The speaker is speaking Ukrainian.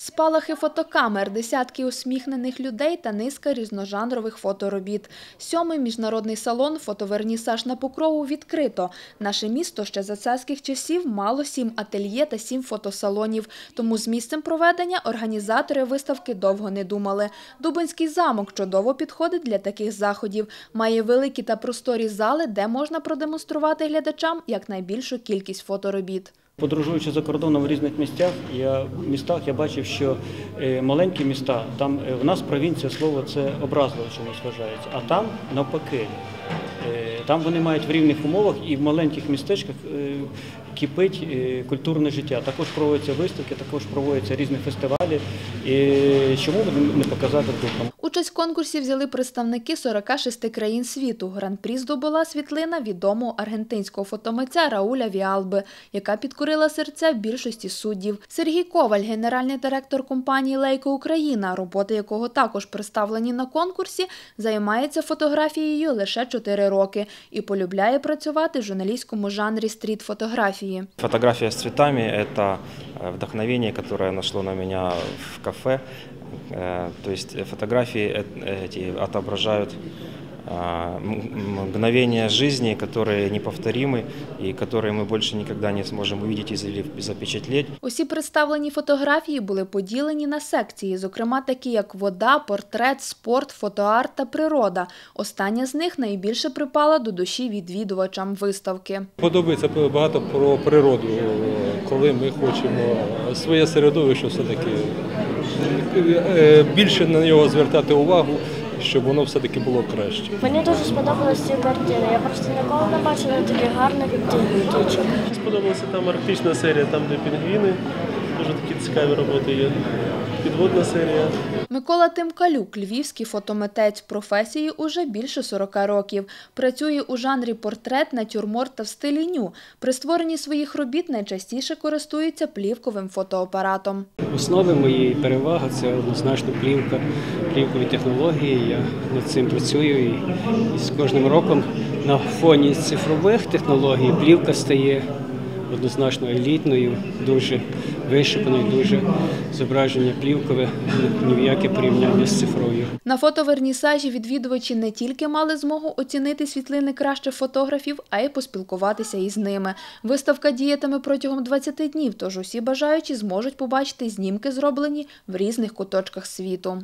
Спалахи фотокамер, десятки усміхнених людей та низка різножанрових фоторобіт. Сьомий міжнародний салон «Фотовернісаж на Покрову» відкрито. Наше місто ще за царських часів мало сім ательє та сім фотосалонів. Тому з місцем проведення організатори виставки довго не думали. Дубинський замок чудово підходить для таких заходів. Має великі та просторі зали, де можна продемонструвати глядачам якнайбільшу кількість фоторобіт. Подорожуючи за кордоном в різних місцях, я містах я бачив, що е, маленькі міста, там е, в нас провінція слово це образливо чомусь вважається, а там навпаки. Е, Там вони мають в рівних умовах і в маленьких містечках кипить культурне життя. Також проводяться виставки, також проводяться різні фестивалі. І чому не показати тут? Участь в конкурсі взяли представники 46 країн світу. Гран-прі здобула світлина відомого аргентинського фотомитця Рауля Віалби, яка підкорила серця більшості суддів. Сергій Коваль, генеральний директор компанії Лейко Україна, роботи якого також представлені на конкурсі, займається фотографією лише 4 роки і полюбляє працювати в журналістському жанрі стріт-фотографії. Фотография с цветами – это э, вдохновение, которое нашло на меня в кафе. Э, То есть э, фотографии э, эти отображают а, м- мгновения жизни, которые неповторимы и которые мы больше никогда не сможем увидеть или запечатлеть. Усі представлені фотографії були поділені на секції, зокрема такі як вода, портрет, спорт, фотоарт та природа. Остання з них найбільше припала до душі відвідувачам виставки. Подобається багато про природу, коли ми хочемо своє середовище все-таки е, більше на нього звертати увагу, щоб воно все-таки було краще. Мені дуже сподобалися ці картини. Я просто ніколи не бачила таких гарних діточок. Мені сподобалася там арктична серія, там де пінгвіни. Дуже такі цікаві роботи є. Підводна серія. Микола Тимкалюк, львівський фотомитець, професії уже більше 40 років. Працює у жанрі портрет, натюрморт та в стилі ню. При створенні своїх робіт найчастіше користується плівковим фотоапаратом. Основи моєї переваги це однозначно плівка, плівкові технології. Я над цим працюю і з кожним роком на фоні цифрових технологій плівка стає однозначно елітною, дуже вишуканою, дуже зображення плівкове ні в яке порівняння з цифровою. На фотовернісажі відвідувачі не тільки мали змогу оцінити світлини кращих фотографів, а й поспілкуватися із ними. Виставка діятиме протягом 20 днів, тож усі бажаючі зможуть побачити знімки, зроблені в різних куточках світу.